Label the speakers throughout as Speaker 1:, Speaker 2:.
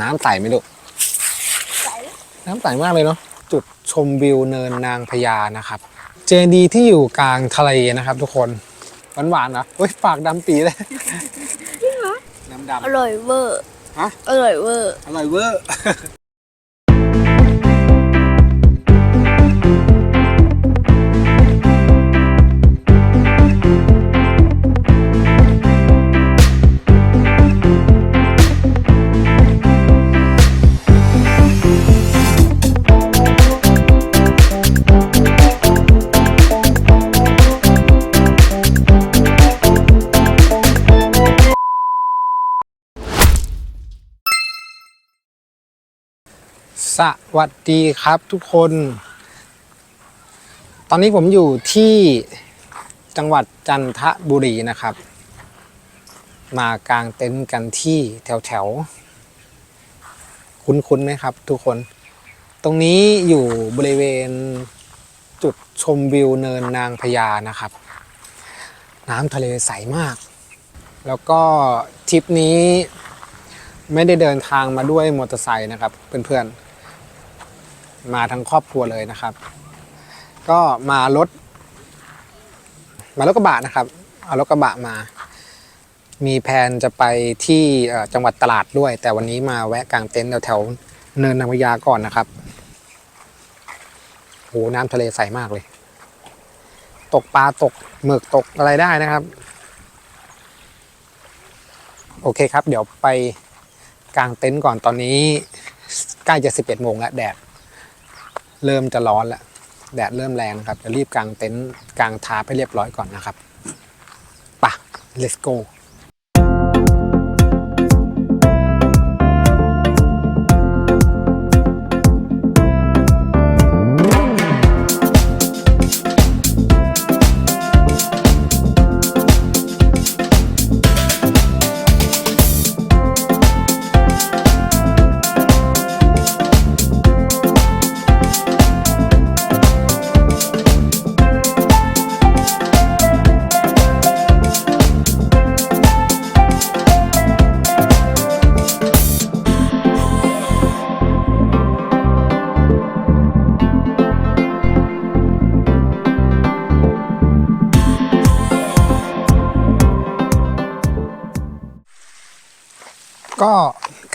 Speaker 1: น้ำใสไหมลูก
Speaker 2: ใส
Speaker 1: น้ำใสมากเลยเนาะจุดชมวิวเนินนางพญานะครับ เจดีย์ที่อยู่กลางทะเลนะครับ ทุกคนหวานหวานๆนะเฮ้ยปากดำปีเลยน้ำด
Speaker 2: อร่อยเวอร์
Speaker 1: ฮะ
Speaker 2: อร่อยเวอร์ำ
Speaker 1: อร่อยเวอร์ วัสดีครับทุกคน ตอนนี้ผมอยู่ที่จังหวัดจันทบุรีนะครับ มากางเต็นท์กันที่แถวแถวคุ้นๆไหมครับ ทุกคน ตรงนี้อยู่บริเวณจุดชมวิวเนินนางพญานะครับ น้ำทะเลใสมาก แล้วก็ทริปนี้ไม่ได้เดินทางมาด้วยมอเตอร์ไซค์นะครับ เพื่อนๆ มาทั้งครอบครัวเลยนะครับ ก็มารถ มารถกระบะนะครับ เอารถกระบะมา มีแผนจะไปที่จังหวัดตราดด้วย แต่วันนี้มาแวะกางเต็นท์แถวๆเนินนางพญาก่อนนะครับโหน้ำทะเลใสมากเลย ตกปลาตกหมึกตกอะไรได้นะครับ โอเคครับ เดี๋ยวไปกางเต็นท์ก่อนตอนนี้ ใกล้จะ 11โมงแล้วแดด เริ่มจะร้อนแล้วแดดเริ่มแรงนะครับจะรีบกางเต็นท์กางทาร์ปให้เรียบร้อยก่อนนะครับปะ let's go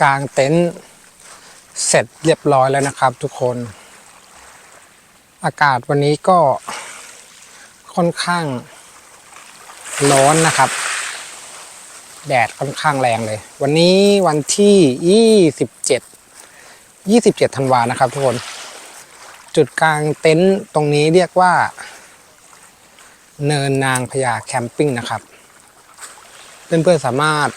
Speaker 1: กางเต็นท์เสร็จเรียบร้อยแล้วนะครับทุกคน อากาศวันนี้ก็ค่อนข้างร้อนนะครับ แดดค่อนข้างแรงเลย วันนี้วันที่ 27 27ธันวานะครับทุกคน จุดกลางเต็นท์ตรงนี้เรียกว่า เนินนางพญาแคมปิ้งนะครับ เพื่อนๆสามารถ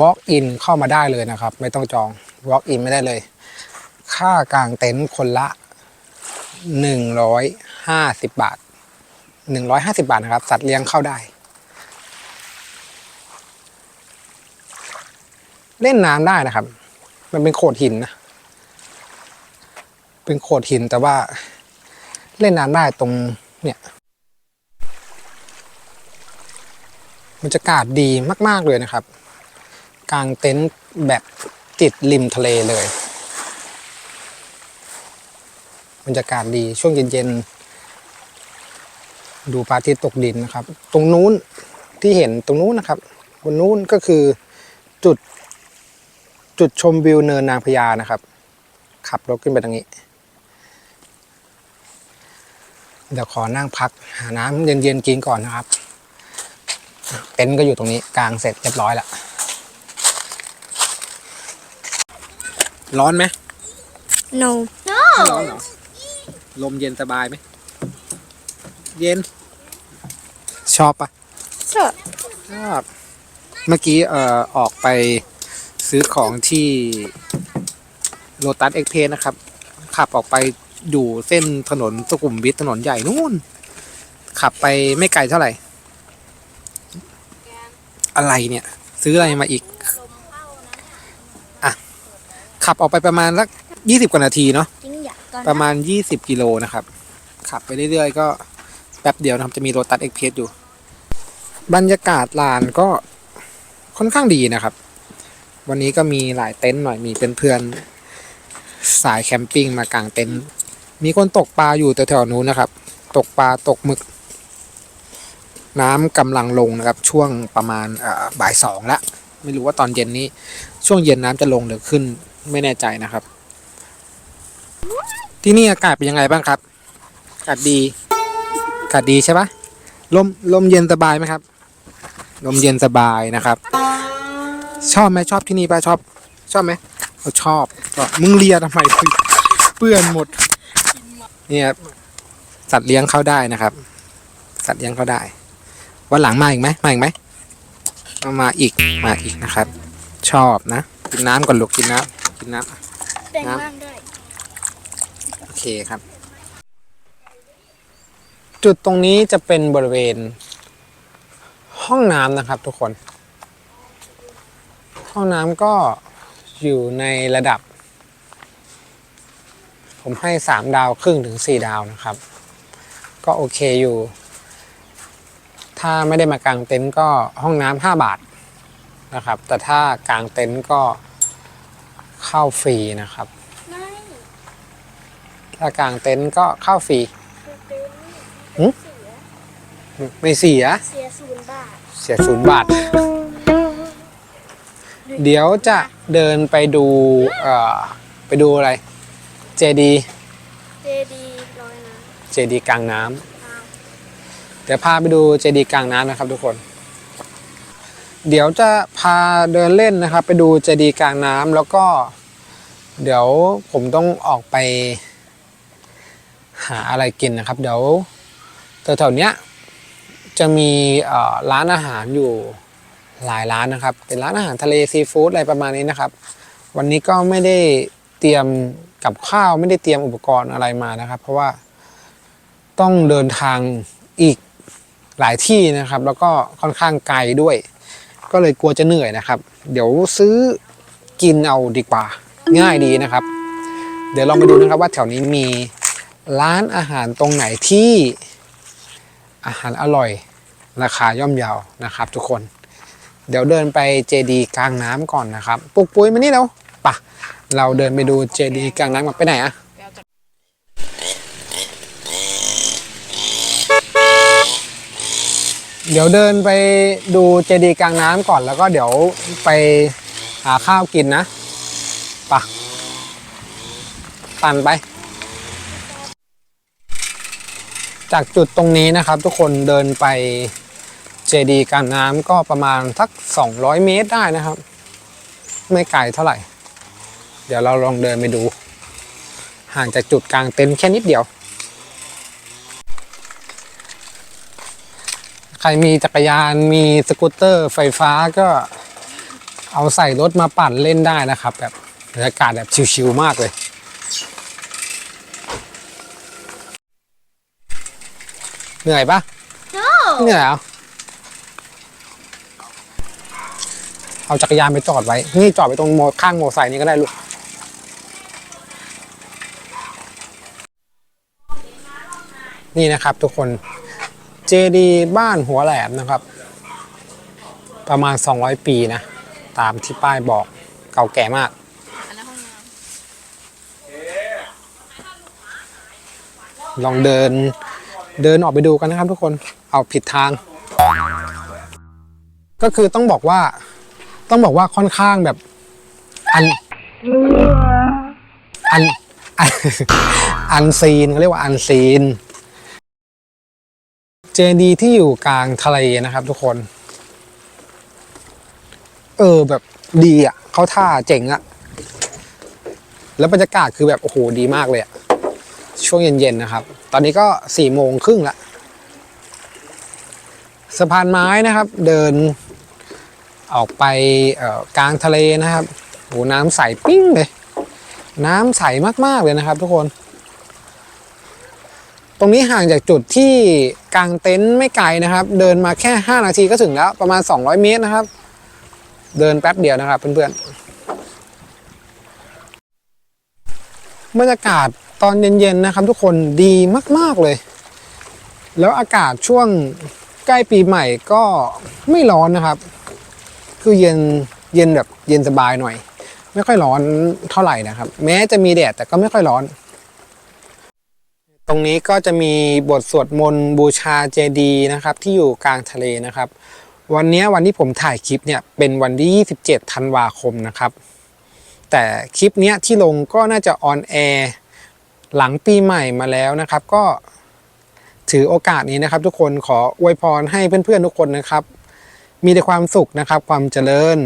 Speaker 1: walk in เข้ามาได้เลยนะครับ ไม่ต้องจอง walk in ไม่ได้เลย ค่ากลางเต็นท์คนละ 150 บาท 150 บาทนะครับ สัตว์เลี้ยงเข้าได้ เล่นน้ำได้นะครับ มันเป็นโขดหินนะ เป็นโขดหินแต่ว่าเล่นน้ำได้ตรงเนี่ยบรรยากาศดีมาก ๆ เลยนะครับ กลางเต็นท์แบบติดริมทะเลเลยบรรยากาศดีช่วงเย็นๆดูพระอาทิตย์ตกดินนะครับ ตรงนู้นที่เห็นตรงนู้นนะครับบนนู้นก็คือจุดจุดชมวิวเนินนางพญานะครับ ขับรถขึ้นไปตรงนี้ เดี๋ยวขอนั่งพักหาน้ำเย็นๆกินก่อนนะครับ เต็นท์ก็อยู่ตรงนี้กลางเสร็จเรียบร้อยแล้ว ร้อนไหม
Speaker 2: no
Speaker 1: ไม่ร้อนเหรอลมเย็นสบายไหม เย็น ชอบปะ
Speaker 2: ชอบ
Speaker 1: ชอบ เมื่อกี้เอ่อออกไปซื้อของที่โ o ตัสเอ็กเพนะครับ ขับออกไปอยู่เส้นถนนสุขุมวิทถนนใหญ่นู่น ขับไปไม่ไกลเท่าไหร่ อะไรเนี่ย ซื้ออะไรมาอีกอะ ขับออกไปประมาณสักยี่สิบกว่านาทีเนาะ
Speaker 2: จริงอยากตอน
Speaker 1: ประมาณ20กิโลนะครับ ขับไปเรื่อยๆ ก็แป๊บเดียวนะครับจะมีโรตัสเอ็กเพสอยู่ บรรยากาศลานก็ค่อนข้างดีนะครับ วันนี้ก็มีหลายเต็นท์หน่อยมีเป็นเพื่อนสายแคมปิ้งมากางเต็นท์มีคนตกปลาอยู่แถวๆนู้นนะครับ ตกปลาตกหมึก น้ำกำลังลงนะครับ ช่วงประมาณเอ่อบ่ายสองละไม่รู้ว่าตอนเย็นนี้ช่วงเย็นน้ำจะลงหรือขึ้น ไม่แน่ใจนะครับ ที่นี่อากาศเป็นยังไงบ้างครับ อากาศดี อากาศดีใช่ปะลมลมเย็นสบายไหมครับ ลมเย็นสบายนะครับ ชอบไหมชอบที่นี่ปะชอบ ชอบไหมเราชอบก็มึงเลียทำไมเปื้อนหมดเนี่ยสัตว์เลี้ยงเข้าได้นะครับ สัตว์เลี้ยงเข้าได้ วันหลังมาอีกไหมมาอีกไหมเอามาอีกมาอีกนะครับ ชอบนะกินน้ำก่อนลูกกินน้ำ กินน้ำ
Speaker 2: แต่งร่างได้
Speaker 1: โอเคครับ จุดตรงนี้จะเป็นบริเวณ ห้องน้ำนะครับทุกคน ห้องน้ำก็อยู่ในระดับ ผมให้สามดาวครึ่งถึงสี่ดาวนะครับ ก็โอเคอยู่ ถ้าไม่ได้มากางเต็นท์ก็ห้องน้ำห้าบาทนะครับ แต่ถ้ากางเต็นท์ก็ เข้าฟรีนะครับ
Speaker 2: ไม่
Speaker 1: ถ้ากางเต็นท์ก็เข้าฟรี
Speaker 2: คือเป็น
Speaker 1: หึไม่เสีย
Speaker 2: เสียศูนย์บาท
Speaker 1: เสียศูนย์บาท เดี๋ยวจะเดินไปดูเอ่อไปดูอะไร เจดี
Speaker 2: เจดีลอยน้
Speaker 1: เจดีกลางน้ำำ
Speaker 2: อ้าว
Speaker 1: เดี๋ยวพาไปดูเจดีกลางน้ำนะครับทุกคน เดี๋ยวจะพาเดินเล่นนะครับ ไปดูเจดีกลางน้ำแล้วก็ เดี๋ยวผมต้องออกไป หาอะไรกินนะครับ เดี๋ยวแถวๆเนี้ยจะมีร้านอาหารอยู่หลายร้านนะครับ เป็นร้านอาหารทะเลซีฟู้ดอะไรประมาณนี้นะครับ วันนี้ก็ไม่ได้เตรียมกับข้าวไม่ได้เตรียมอุปกรณ์อะไรมานะครับ เพราะว่าต้องเดินทางอีกหลายที่นะครับ แล้วก็ค่อนข้างไกลด้วย ก็เลยกลัวจะเหนื่อยนะครับ เดี๋ยวซื้อกินเอาดีกว่า ง่ายดีนะครับ เดี๋ยวลองไปดูนะครับว่าแถวนี้มีร้านอาหารตรงไหนที่อาหารอร่อยราคาย่อมเยาวนะครับ ทุกคน เดี๋ยวเดินไปเจดีกลางน้ำก่อนนะครับ ปุกปุยมานี่แล้วปะเราเดินไปดูเจดีกลางน้ำกันไปไหนอะเดี๋ยวเดินไปดูเจดีกลางน้ำก่อนแล้วก็เดี๋ยวไปหาข้าวกินนะ ปะปั่นไป จากจุดตรงนี้นะครับ ทุกคนเดินไปเจดีกางน้ำก็ประมาณสัก 200 เมตรได้นะครับ ไม่ไกลเท่าไหร่ เดี๋ยวเราลองเดินไปดู ห่างจากจุดกลางเต็นท์แค่นิดเดียว ใครมีจักรยานมีสกูตเตอร์ไฟฟ้าก็เอาใส่รถมาปั่นเล่นได้นะครับแบบ บรรยากาศแบบชิวๆมากเลย เหนื่อยปะ
Speaker 2: โน
Speaker 1: เหนื่อยเหรอเอาจักรยานไปจอดไว้ นี่จอดไปตรงโมข้างโมอไซค์นี่ก็ได้ลูก นี่นะครับทุกคน เจดีบ้านหัวแหลมนะครับ ประมาณ 200 ปีนะ ตามที่ป้ายบอกเก่าแก่มาก ลองเดิน เดินออกไปดูกันนะครับทุกคนเอาผิดทาง ก็คือต้องบอกว่า ต้องบอกว่าค่อนข้างแบบ อัน อัน อันซีนเขาเรียกว่าอันซีน เจดีที่อยู่กลางทะเลนะครับทุกคน เออแบบดีอะเขาท่าเจ๋งอะ แล้วบรรยากาศคือแบบ โอ้โห ดีมากเลยอะ ช่วงเย็นๆนะครับ ตอนนี้ก็สี่โมงครึ่งละสะพานไม้นะครับ เดินออกไปกลางทะเลนะครับโอ้น้ำใสปิ้งเลย น้ำใสมากๆเลยนะครับ ทุกคน ตรงนี้ห่างจากจุดที่กลางเต็นท์ไม่ไกลนะครับ เดินมาแค่ 5 นาทีก็ถึงแล้วประมาณ 200 เมตรนะครับ เดินแป๊บเดียวนะครับเพื่อนๆบรรยากาศ ตอนเย็นๆนะครับ ทุกคนดีมากๆเลย แล้วอากาศช่วงใกล้ปีใหม่ก็ไม่ร้อนนะครับ คือเย็นเย็นแบบเย็นสบายหน่อย ไม่ค่อยร้อนเท่าไหร่นะครับ แม้จะมีแดดแต่ก็ไม่ค่อยร้อน ตรงนี้ก็จะมีบทสวดมนต์บูชาเจดีนะครับ ที่อยู่กลางทะเลนะครับ วันนี้วันที่ผมถ่ายคลิปเนี่ยเป็นวันที่ 27 ธันวาคมนะครับ แต่คลิปเนี้ยที่ลงก็น่าจะออนแอร์ หลังปีใหม่มาแล้วนะครับ ก็ถือโอกาสนี้นะครับ ทุกคนขออวยพรให้เพื่อนๆทุกคนนะครับ มีแต่ความสุขนะครับ ความเจริญ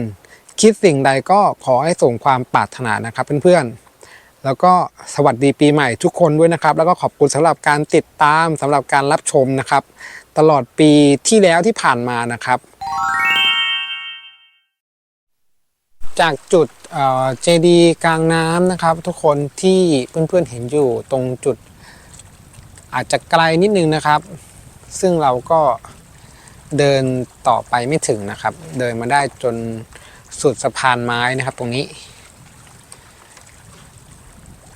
Speaker 1: คิดสิ่งใดก็ขอให้ส่งความปรารถนานะครับเพื่อนๆ แล้วก็สวัสดีปีใหม่ทุกคนด้วยนะครับ แล้วก็ขอบคุณสำหรับการติดตามสำหรับการรับชมนะครับ ตลอดปีที่แล้วที่ผ่านมานะครับ จากจุดเจดีกลางน้ำนะครับ ทุกคนที่เพื่อนๆเห็นอยู่ตรงจุด อาจจะไกลนิดนึงนะครับ ซึ่งเราก็เดินต่อไปไม่ถึงนะครับ เดินมาได้จนสุดสะพานไม้นะครับตรงนี้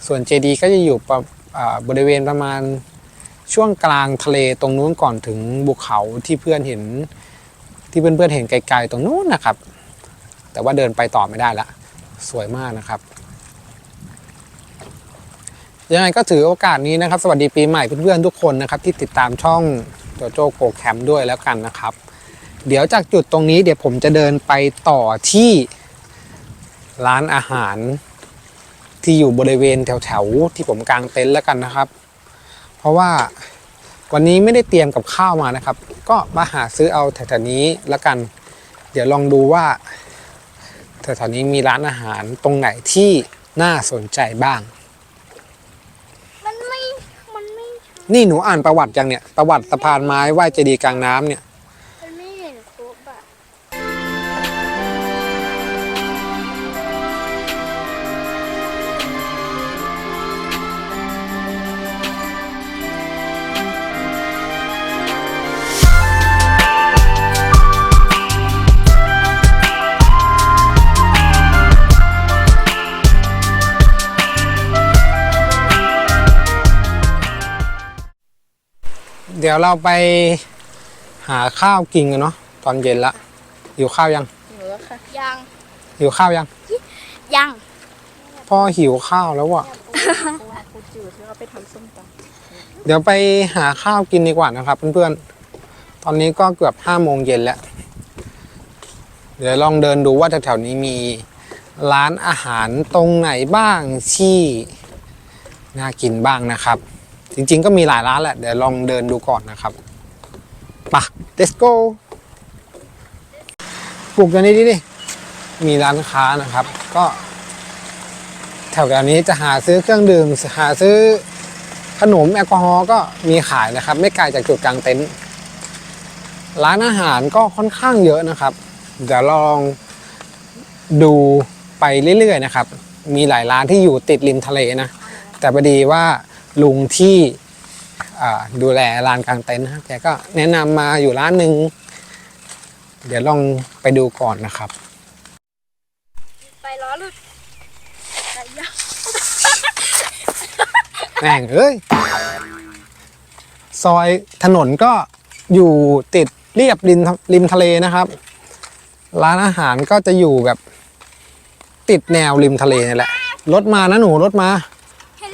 Speaker 1: ส่วนเจดีก็จะอยู่ประอ่าบริเวณประมาณช่วงกลางทะเลตรงนู้นก่อนถึงภูเขาที่เพื่อนเห็นที่เพื่อนๆเห็นไกลๆตรงนู้นนะครับ แต่ว่าเดินไปต่อไม่ได้ละ สวยมากนะครับ ยังไงก็ถือโอกาสนี้นะครับ สวัสดีปีใหม่เพื่อนๆทุกคนนะครับ ที่ติดตามช่องโจโจโกแคมด้วยแล้วกันนะครับ เดี๋ยวจากจุดตรงนี้เดี๋ยวผมจะเดินไปต่อที่ร้านอาหารที่อยู่บริเวณแถวๆที่ผมกางเต็นท์แล้วกันนะครับ เพราะว่าวันนี้ไม่ได้เตรียมกับข้าวมานะครับ ก็มาหาซื้อเอาแถวๆนี้แล้วกัน เดี๋ยวลองดูว่า แถวๆนี้มีร้านอาหารตรงไหนที่น่าสนใจบ้าง
Speaker 2: มันไม่ มันไม่
Speaker 1: นี่หนูอ่านประวัติยังเนี่ย ประวัติสะพานไม้ไหว้เจดีย์กลางน้ำเนี่ย เดี๋ยวเราไปหาข้าวกินกันเนาะตอนเย็นละหิวข้าวยัง
Speaker 2: หนูค่ะ ยัง
Speaker 1: หิวข้าวยัง
Speaker 2: ยัง
Speaker 1: พ่อหิวข้าวแล้วว่ะ
Speaker 3: กูจืดแล้วเราไปทำส้มต
Speaker 1: เดี๋ยวไปหาข้าวกินดีกว่านะครับเพื่อนๆตอนนี้ก็เกือบห้าโมงเย็นแล้ว เดี๋ยวลองเดินดูว่าแถวๆนี้มีร้านอาหารตรงไหนบ้างที่น่ากินบ้างนะครับ จริงๆก็มีหลายร้านแหละ เดี๋ยวลองเดินดูก่อนนะครับปะ let's go ปลูกตัวนี้ดิดิมีร้านค้านะครับ ก็ แถวๆนี้จะหาซื้อเครื่องดื่ม หาซื้อขนมแอลกอฮอล์ก็มีขายนะครับ ไม่ไกลจากจุดกลางเต็นท์ร้านอาหารก็ค่อนข้างเยอะนะครับ เดี๋ยวลองดูไปเรื่อยๆนะครับ มีหลายร้านที่อยู่ติดริมทะเลนะ แต่พอดีว่า ลุงที่อ่าดูแลลานกลางเต็นท์นะครับแกก็แนะนำมาอยู่ร้านหนึ่งเดี๋ยวลองไปดูก่อนนะครับ
Speaker 2: ไปล้อหลุดไปยัง
Speaker 1: แม่งเอ้ย ซอยถนนก็อยู่ติดเรียบริมริมทะเลนะครับ ร้านอาหารก็จะอยู่แบบติดแนวริมทะเลนี่แหละ รถมานะหนูรถมา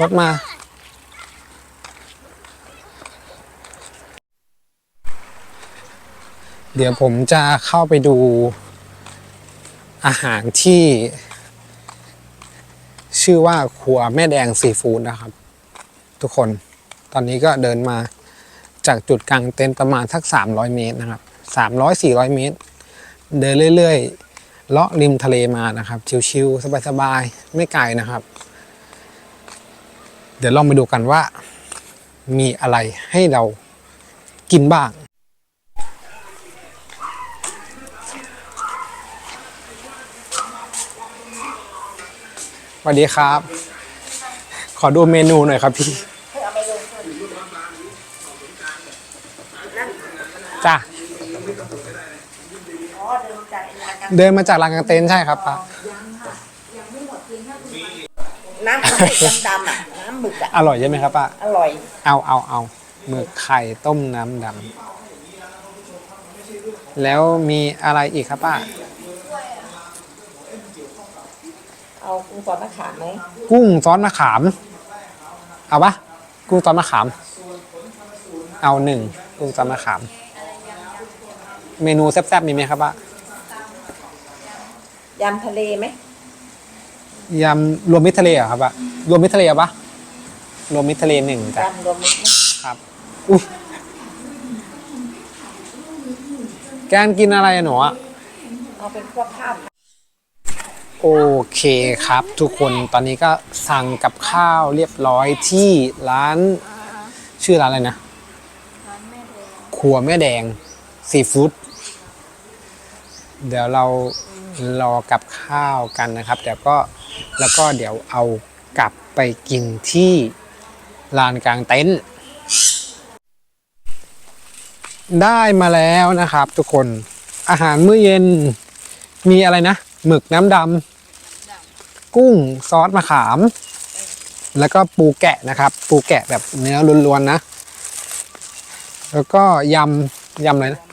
Speaker 1: รถมา เดี๋ยวผมจะเข้าไปดูอาหารที่ ชื่อว่าครัวแม่แดงซีฟู้ดนะครับ ทุกคนตอนนี้ก็เดินมาจากจุดกลางเต็นท์ประมาณสัก 300 เมตรนะครับ 300-400 เมตร เดินเรื่อยๆเลาะริมทะเลมานะครับ ชิวๆสบายๆไม่ไกลนะครับ เดี๋ยวลองไปดูกันว่า มีอะไรให้เรากินบ้าง วัสดีครับ ขอดูเมนูหน่อยครับพี่จ้ะเดินมาจากร้านกางเต็นท์ใช่ครับป้าำ
Speaker 3: น้ำหมึกดำๆอะน้ำหมึกอะ
Speaker 1: อร่อยใช่ไหมครับป้า
Speaker 3: อร่อย
Speaker 1: เอาเอาเอาหมึกไข่ต้มน้ำดำแล้วมีอะไรอีกครับป้า
Speaker 3: เอากุ้งซอสมะขามไหม
Speaker 1: กุ้งซอสมะขาม เอาปะกุ้งซอสมะขาม เอาหนึ่งกุ้งซอสมะขาม เมนูแซ่บๆมีไหมครับป้ายำ
Speaker 3: ทะเลไหม
Speaker 1: ยำรวมมิตรทะเลเหรอครับป้ารวมมิตรทะเลเหรอปะรวมมิตรทะเลหนึ่งจ้ะ
Speaker 3: ยำรวมมิตรไหม
Speaker 1: ครับอุ้ยแกนกินอะไรอะหนูอะ
Speaker 3: เอาเป็นพวกข้าว
Speaker 1: โอเคครับ ทุกคนตอนนี้ก็สั่งกับข้าวเรียบร้อยที่ร้านชื่อร้านอะไรนะครัวแม่แดงซีฟู้ดเดี๋ยวเรารอกับข้าวกันนะครับเดี๋ยวก็แล้วก็เดี๋ยวเอากลับไปกินที่ลานกลางเต็นท์ได้มาแล้วนะครับ ทุกคนอาหารมื้อเย็นมีอะไรนะ หมึกน้ำดำกุ้งซอสมะขาม แล้วก็ปูแกะนะครับ ปูแกะแบบเนื้อล้วนๆนะ แล้วก็ยำยำอะไรนะ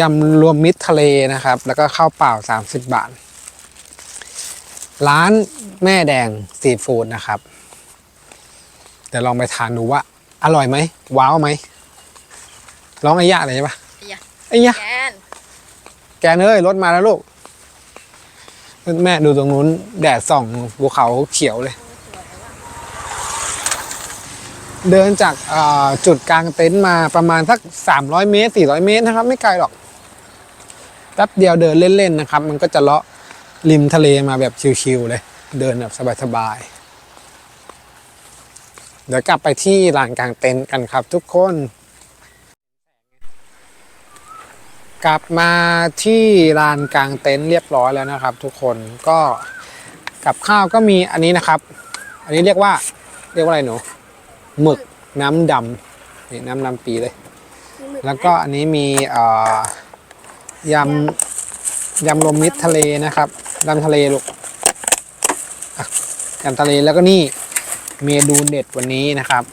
Speaker 1: ยำรวมมิตรทะเลนะครับ แล้วก็ข้าวเปล่า 30 บาท ร้านแม่แดงซีฟู้ดนะครับ เดี๋ยวลองไปทานดูว่า อร่อยไหมว้าวไหมร้องไอ้ยะอะไรใช่ปะ
Speaker 2: ไอ้ยะ
Speaker 1: ไอ้ยะ
Speaker 2: แกน
Speaker 1: แกเนยรถมาแล้วลูก แม่ดูตรงนู้น แดดส่องภูเขาเขียวเลย เดินจากจุดกลางเต็นท์มาประมาณสัก 300 เมตร 400 เมตรนะครับ ไม่ไกลหรอกแป๊บเดียวเดินเล่นๆนะครับ มันก็จะเลาะริมทะเลมาแบบชิวๆเลย เดินแบบสบายๆเดี๋ยวกลับไปที่ลานกลางเต็นท์กันครับทุกคน กลับมาที่ลานกลางเต็นท์เรียบร้อยแล้วนะครับ ทุกคนก็กับข้าวก็มีอันนี้นะครับ อันนี้เรียกว่าเรียกว่าอะไรหนูหมึกน้ำดำนี่น้ำดำปีเลย แล้วก็อันนี้มีเอ่อยำยำรวมมิตรทะเลนะครับยำทะเลลูกอะยำทะเลแล้วก็นี่เมนูเด็ดวันนี้นะครับ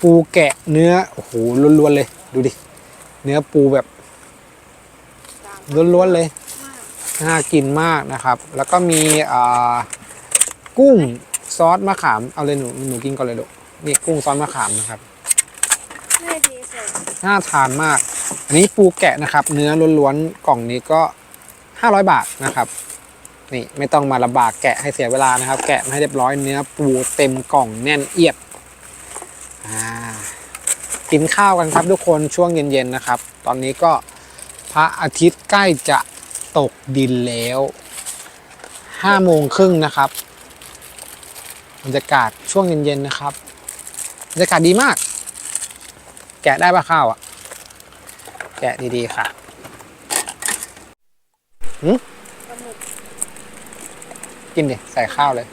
Speaker 1: ปูแกะเนื้อโอ้โหล้วนๆเลยดูดิ เนื้อปูแบบ ล้วนๆเลยน่ากินมากนะครับ แล้วก็มีอ่ากุ้งซอสมะขามเอาเลยหนูหนูกินก่อนเลยลูกนี่กุ้งซอสมะขามนะครับ
Speaker 2: แม่ดีเสร็จ
Speaker 1: น่าทานมาก อันนี้ปูแกะนะครับ เนื้อล้วนๆกล่องนี้ก็ 500 บาทนะครับ นี่ไม่ต้องมาลำบากแกะให้เสียเวลานะครับ แกะมาให้เรียบร้อยเนื้อปูเต็มกล่องแน่นเอียดอ่ากินข้าวกันครับทุกคนช่วงเย็นๆนะครับ ตอนนี้ก็ พระอาทิตย์ใกล้จะตกดินแล้ว5โมงครึ่งนะครับบรรยากาศช่วงเย็นๆนะครับบรรยากาศดีมาก แกะได้ปะข้าวอะ แกะดีๆค่ะหืมกินดิ ใส่ข้าวเลย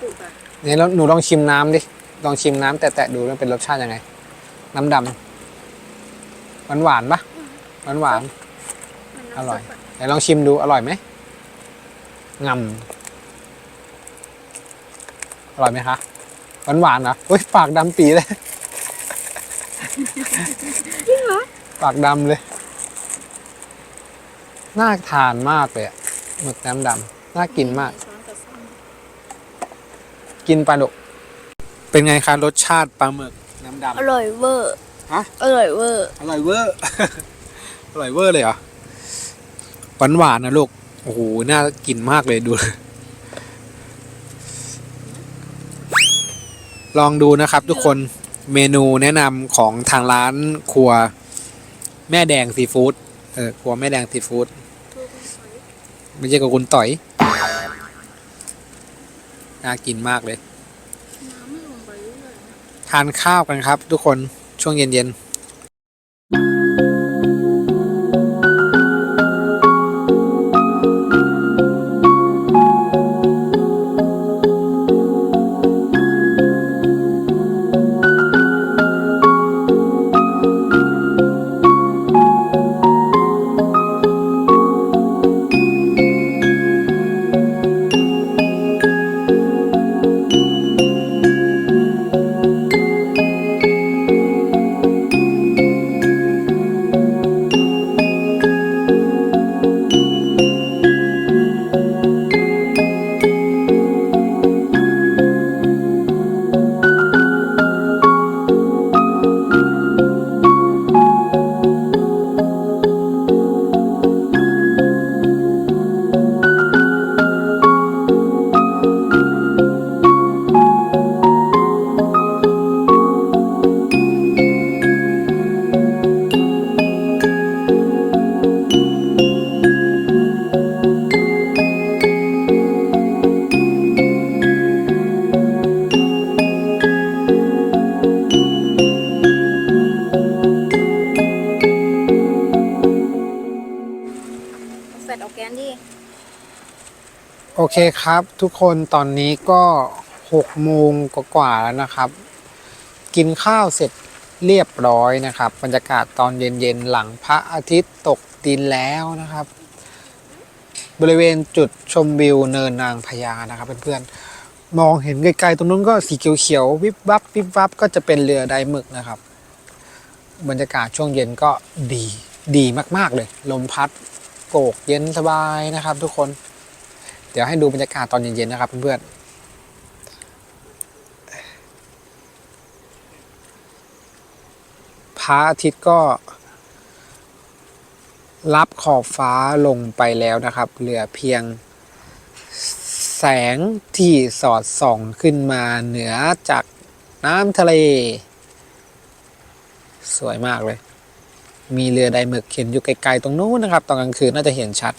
Speaker 2: ถูกอะ
Speaker 1: นี่แล้วหนูลองชิมน้ำดิ ลองชิมน้ำแตะๆดูมันเป็นรสชาติยังไง น้ำดำ หวานหวานๆปะหวานหวาน
Speaker 2: มัน
Speaker 1: อ
Speaker 2: น้ำ
Speaker 1: ร่อย
Speaker 2: ซุปะ
Speaker 1: ๆไหนลองชิมดูอร่อยไหมงำอร่อยไหมคะหวานหวานๆเหรอเฮ้ยปากดำปีเลยปากดำเลยน่าทานมากเลยอะหมึกน้ำดำน่ากินมาก
Speaker 2: ช้อนกับส้อม
Speaker 1: กินปลาดุกเป็นไงคะรสชาติปลาหมึกน้ำดำ
Speaker 2: อร่อยเวอร์
Speaker 1: ฮะ
Speaker 2: อร่อยเวอร์
Speaker 1: อร่อยเวอร์ อร่อยเวอร์เลยเหรอ หวานหวานๆนะลูก โอ้โห น่ากินมากเลยดู ลองดูนะครับทุกคน เมนูแนะนำของทางร้านครัว แม่แดงซีฟู้ด เออ ครัวแม่แดงซีฟู้ด ไม่ใช่กับคุณต่อย น่ากินมากเลย
Speaker 2: น้ำไม่ลงไปเรื่อยๆ
Speaker 1: ทานข้าวกันครับทุกคน ช่วง เย็นๆเคครับทุกคนตอนนี้ก็หกโมงกว่าๆแล้วนะครับ กินข้าวเสร็จเรียบร้อยนะครับ บรรยากาศตอนเย็นๆ หลังพระอาทิตย์ตกดินแล้วนะครับ บริเวณจุดชมวิวเนินนางพญานะครับเพื่อนๆมองเห็นไกลๆตรงนู้นก็สีเขียวๆวิบวับวิบวับก็จะเป็นเรือไดหมึกนะครับ บรรยากาศช่วงเย็นก็ดีดีมากๆเลย ลมพัดโกกเย็นสบายนะครับ ทุกคน เดี๋ยวให้ดูบรรยากาศตอนเย็นๆนะครับเพื่อนๆพระอาทิตย์ก็ รับขอบฟ้าลงไปแล้วนะครับ เหลือเพียงแสงที่สอดส่องขึ้นมาเหนือจากน้ำทะเล สวยมากเลย มีเรือไดหมึกเห็นอยู่ไกลๆตรงนู้นนะครับ ตอนกลางคืนน่าจะเห็นชัด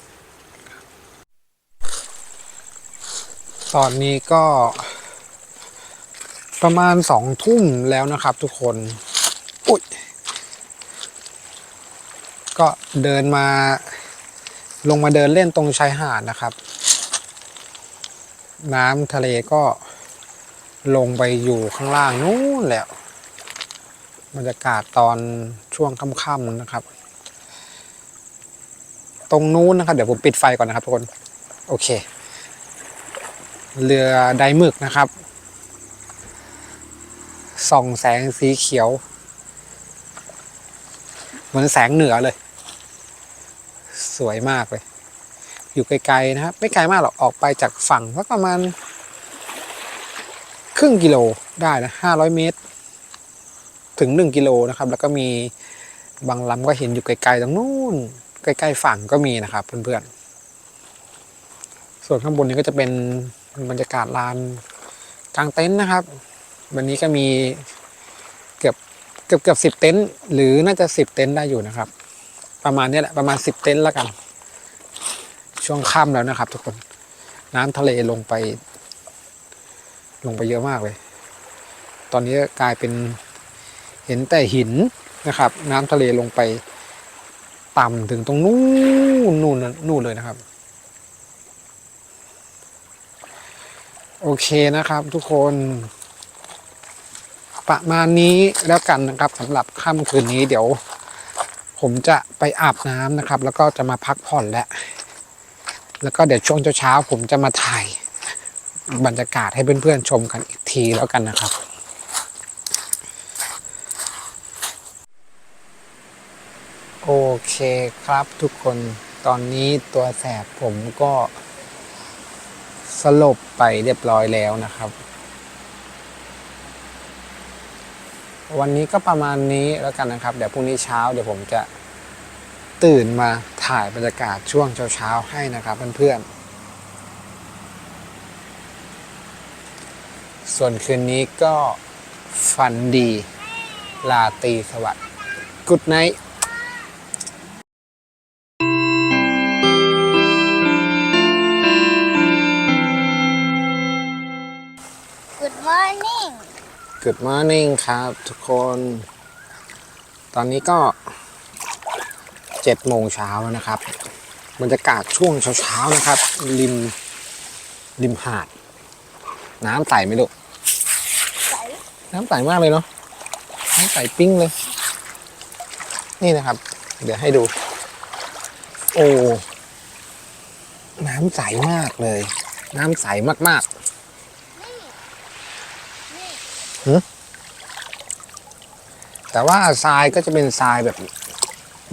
Speaker 1: ตอนนี้ก็ ประมาณสองทุ่มแล้วนะครับทุกคนอุ๊ยก็เดินมา ลงมาเดินเล่นตรงชายหาดนะครับ น้ำทะเลก็ลงไปอยู่ข้างล่างนู้นแล้วบรรยากาศตอนช่วงค่ำๆนะครับ ตรงนู้นนะครับ เดี๋ยวผมปิดไฟก่อนนะครับทุกคน โอเค เรือไดมึกนะครับ ส่องแสงสีเขียว เหมือนแสงเหนือเลย สวยมากเลย อยู่ไกลๆนะครับ ไม่ไกลมากหรอก ออกไปจากฝั่งสักประมาณ ครึ่งกิโลได้นะห้าร้อยเมตร ถึงหนึ่งกิโลนะครับ แล้วก็มีบางลำก็เห็นอยู่ไกลๆตรงนู้นใกล้ๆฝั่งก็มีนะครับเพื่อนๆ ส่วนข้างบนนี้ก็จะเป็น บรรยากาศลานกลางเต็นท์นะครับ วันนี้ก็มีเกือบเกือบเกือบสิบเต็นท์หรือน่าจะสิบเต็นท์ได้อยู่นะครับ ประมาณนี้แหละประมาณสิบเต็นท์แล้วกัน ช่วงค่ำแล้วนะครับ ทุกคนน้ำทะเลลงไป ลงไปเยอะมากเลย ตอนนี้กลายเป็นเห็นแต่หินนะครับ น้ำทะเลลงไปต่ำถึงตรงนู้นนู่นนู่นเลยนะครับ โอเคนะครับทุกคน ประมาณนี้แล้วกันนะครับสำหรับค่ำคืนนี้เดี๋ยว ผมจะไปอาบน้ำนะครับ แล้วก็จะมาพักผ่อนแล้วแล้วก็เดี๋ยวช่วงเช้าๆผมจะมาถ่าย บรรยากาศให้เพื่อนๆชมกันอีกทีแล้วกันนะครับโอเคครับทุกคนตอนนี้ตัวแสบผมก็ สลบไปเรียบร้อยแล้วนะครับ วันนี้ก็ประมาณนี้แล้วกันนะครับ เดี๋ยวพรุ่งนี้เช้าเดี๋ยวผมจะตื่นมาถ่ายบรรยากาศช่วงเช้าๆให้นะครับเพื่อนๆส่วนคืนนี้ก็ฝันดี ลาตีสวัสดิ์กุด
Speaker 2: Good morning
Speaker 1: ครับทุกคน ตอนนี้ก็เจ็ดโมงเช้าแล้วนะครับ บรรยากาศช่วงเช้าๆนะครับ ริม ริมหาด น้ำใสไหมลูก
Speaker 2: ใส
Speaker 1: น้ำใสมากเลยเนาะน้ำใสปิ้งเลย นี่นะครับ เดี๋ยวให้ดู โอ้ น้ำใสมากเลย น้ำใสมากๆ
Speaker 2: นี่
Speaker 1: แต่ว่าทรายก็จะเป็นทรายแบบ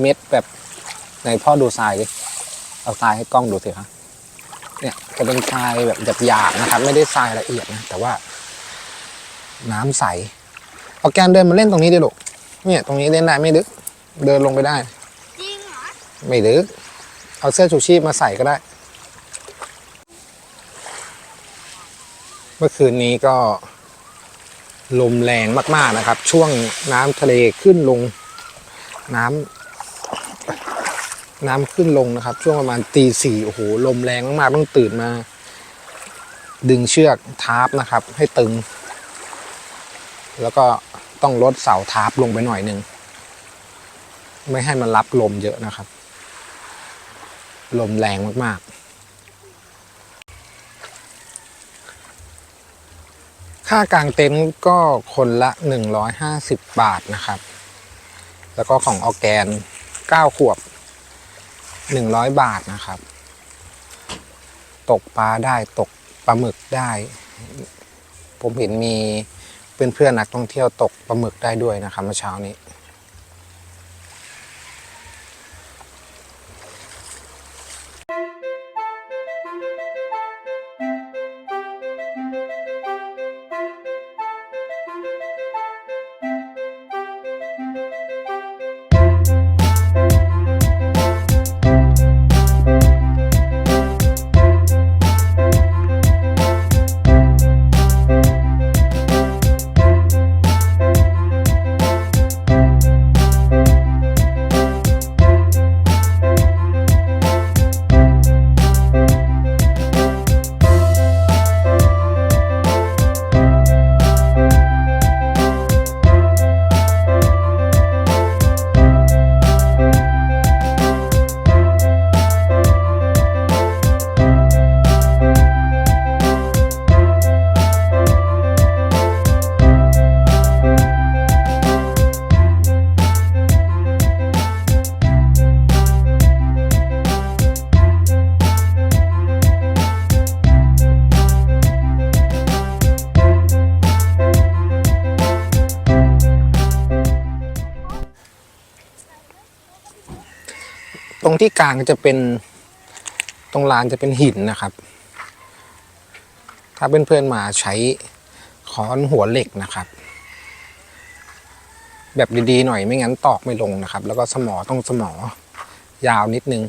Speaker 1: เม็ดแบบในพ่อดูทรายดิเอาทรายให้กล้องดูสิครับเนี่ยจะเป็นทรายแบบหยาบๆนะครับ ไม่ได้ทรายละเอียดนะแต่ว่า น้ำใสเอาแกนเดินมาเล่นตรงนี้ดิลูกเนี่ย ตรงนี้เล่นได้ไม่ลึก เดินลงไปได้
Speaker 2: จริงเหรอ
Speaker 1: ไม่ลึกเอาเสื้อชูชีพมาใส่ก็ได้ เมื่อคืนนี้ก็ ลมแรงมากๆนะครับ ช่วงน้ำทะเลขึ้นลง น้ำน้ำขึ้นลงนะครับ ช่วงประมาณตีสี่โอ้โหลมแรงมากๆต้องตื่นมา ดึงเชือกทาร์ปนะครับ ให้ตึง แล้วก็ต้องลดเสาทาร์ปลงไปหน่อยหนึ่งไม่ให้มันรับลมเยอะนะครับ ลมแรงมากๆ ค่ากางเต็นท์ก็คนละ 150 บาทนะครับ แล้วก็ของออแกน 9 ขวบ 100 บาทนะครับ ตกปลาได้ตกปลาหมึกได้ ผมเห็นมีเพื่อนๆนักท่องเที่ยวตกปลาหมึกได้ด้วยนะครับเมื่อเช้านี้ รงที่กลางจะเป็นตรงลานจะเป็นหินนะครับ ถ้าเพื่อนๆมาใช้ค้อนหัวเหล็กนะครับ แบบดีๆหน่อยไม่งั้นตอกไม่ลงนะครับ แล้วก็สมอต้องสมอยาวนิดนึง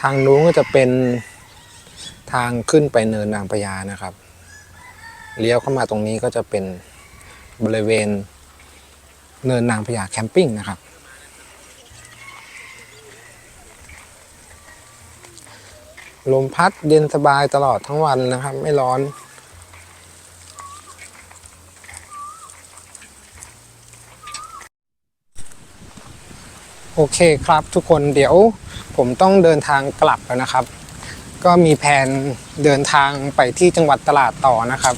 Speaker 1: ทางนู้นก็จะเป็นทางขึ้นไปเนินนางพญานะครับ เลี้ยวเข้ามาตรงนี้ก็จะเป็นบริเวณ เนินนางพญาแคมปิ้งนะครับ ลมพัดเย็นสบายตลอดทั้งวันนะครับ ไม่ร้อน โอเคครับทุกคนเดี๋ยวผมต้องเดินทางกลับแล้วนะครับ ก็มีแผนเดินทางไปที่จังหวัดตลาดต่อนะครับ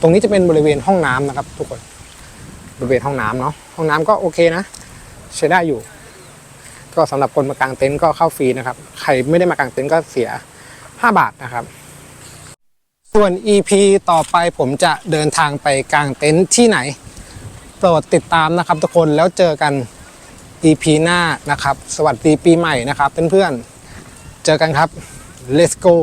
Speaker 1: ตรงนี้จะเป็นบริเวณห้องน้ำนะครับทุกคน บริเวณห้องน้ำเนาะห้องน้ำก็โอเคนะ ใช้ได้อยู่ ก็สำหรับคนมากางเต็นท์ก็เข้าฟรีนะครับ ใครไม่ได้มากางเต็นท์ก็เสีย 5 บาทนะครับ ส่วน EP ต่อไปผมจะเดินทางไปกางเต็นท์ที่ไหนโปรดติดตามนะครับทุกคนแล้วเจอกัน EP หน้านะครับ สวัสดีปีใหม่นะครับเพื่อนๆเจอกันครับ let's go